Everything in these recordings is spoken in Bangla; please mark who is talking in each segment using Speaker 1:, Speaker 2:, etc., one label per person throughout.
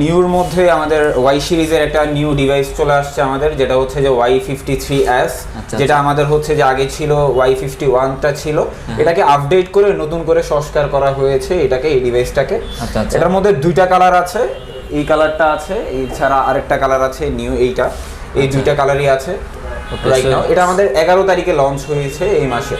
Speaker 1: নিউর মধ্যে আমাদের ওয়াই সিরিজের একটা নিউ ডিভাইস চলে আসছে আমাদের যেটা হচ্ছে যে ওয়াই ফিফটি থ্রি এস
Speaker 2: আচ্ছা,
Speaker 1: যেটা আমাদের হচ্ছে যে আগে ছিল ওয়াই ফিফটি ওয়ানটা ছিল। এটাকে আপডেট করে নতুন করে সংস্কার করা হয়েছে এটাকে এই ডিভাইসটাকে
Speaker 2: আচ্ছা, আচ্ছা।
Speaker 1: এটার মধ্যে দুইটা কালার আছে এই কালারটা আছে এছাড়া আরেকটা কালার আছে নিউ এইটা। এই দুইটা কালারই আছে। রাইট নাও এটা আমাদের এগারো তারিখে লঞ্চ হয়েছে এই মাসে।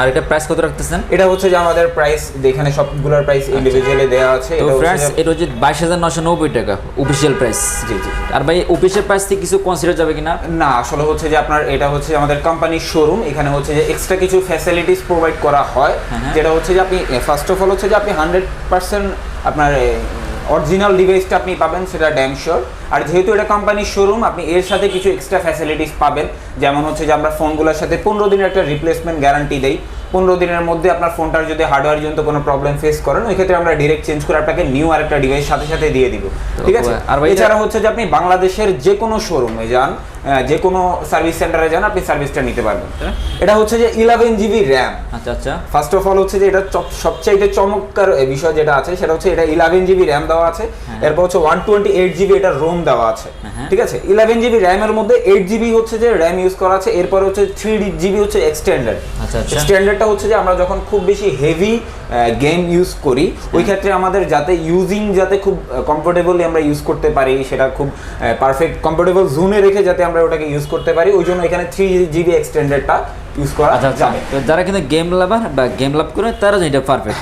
Speaker 2: আর এটা প্রাইস কত রাখতেছেন?
Speaker 1: এটা হচ্ছে যে আমাদের প্রাইস এখানে সবগুলোর প্রাইস ইন্ডিভিজুয়ালি দেওয়া আছে
Speaker 2: তো ফ্রেন্ডস এটা হচ্ছে বাইশ হাজার নশো নব্বই টাকা অফিসিয়াল প্রাইস
Speaker 1: জি জি।
Speaker 2: আর ভাই অফিসিয়াল প্রাইস থেকে কিছু কনসিডার যাবে কিনা?
Speaker 1: না আসলে হচ্ছে যে আপনার এটা হচ্ছে আমাদের কোম্পানির শোরুম এখানে হচ্ছে যে এক্সট্রা কিছু ফ্যাসিলিটিস প্রোভাইড করা হয়
Speaker 2: হ্যাঁ।
Speaker 1: যেটা হচ্ছে যে আপনি ফার্স্ট অফ অল হচ্ছে যে আপনি হান্ড্রেড পার্সেন্ট আপনার অরিজিনাল ডিভাইসটা আপনি পাবেন সেটা ড্যামশোর শিওর আর যেহেতু এটা কোম্পানির শোরুম আপনি এর সাথে কিছু এক্সট্রা ফ্যাসিলিটিস পাবেন। যেমন হচ্ছে যে আমরা ফোনগুলোর সাথে পনেরো দিনের একটা রিপ্লেসমেন্ট গ্যারান্টি দেই। পনেরো দিনের মধ্যে আপনার ফোনটার যদি হার্ডওয়ার জন্য কোনো প্রবলেম ফেস করেন ওই ক্ষেত্রে আমরা ডিরেক্ট চেঞ্জ করে আপনাকে নিউ আরেকটা ডিভাইস সাথে সাথে দিয়ে দিব। ঠিক আছে?
Speaker 2: আর
Speaker 1: এছাড়া হচ্ছে যে আপনি বাংলাদেশের যে কোনো শোরুমে যান যে কোনো সার্ভিস সেন্টারে যান আপনি সার্ভিসটা নিতে পারবেন। এটা হচ্ছে যে ইলেভেন জিবি র্যাম
Speaker 2: আচ্ছা আচ্ছা।
Speaker 1: ফার্স্ট অফ অল হচ্ছে যে এটা সবচাইতে চমৎকার বিষয় যেটা আছে সেটা হচ্ছে এটা ইলেভেন জিবি র্যাম দেওয়া আছে। এরপর হচ্ছে ওয়ান টোয়েন্টি এইট জিবি এটা রোম দেওয়া আছে।
Speaker 2: হ্যাঁ।
Speaker 1: ঠিক আছে? ইলেভেন জিবি র্যামের মধ্যে এইট জিবি হচ্ছে যে র্যাম ইউজ করা আছে। এরপর হচ্ছে থ্রি জিবি হচ্ছে এক্সটেন্ডার
Speaker 2: আচ্ছা, আচ্ছা।
Speaker 1: স্ট্যান্ডার্ডটা হচ্ছে যে আমরা যখন খুব বেশি হেভি গেম ইউজ করি ওই ক্ষেত্রে আমাদের যাতে ইউজিং যাতে খুব কমফোর্টেবলি আমরা ইউজ করতে পারি সেটা খুব পারফেক্ট কমফোর্টেবল জোনে রেখে যাতে আমরা ওটাকে ইউজ করতে পারি ওই জন্য এখানে থ্রি জিবি এক্সটেন্ডেডটা ইউজ করা
Speaker 2: আচ্ছা আচ্ছা।
Speaker 1: যাবে।
Speaker 2: যারা কিন্তু গেম লাভার বা গেম লাভ করে তারা এটা পারফেক্ট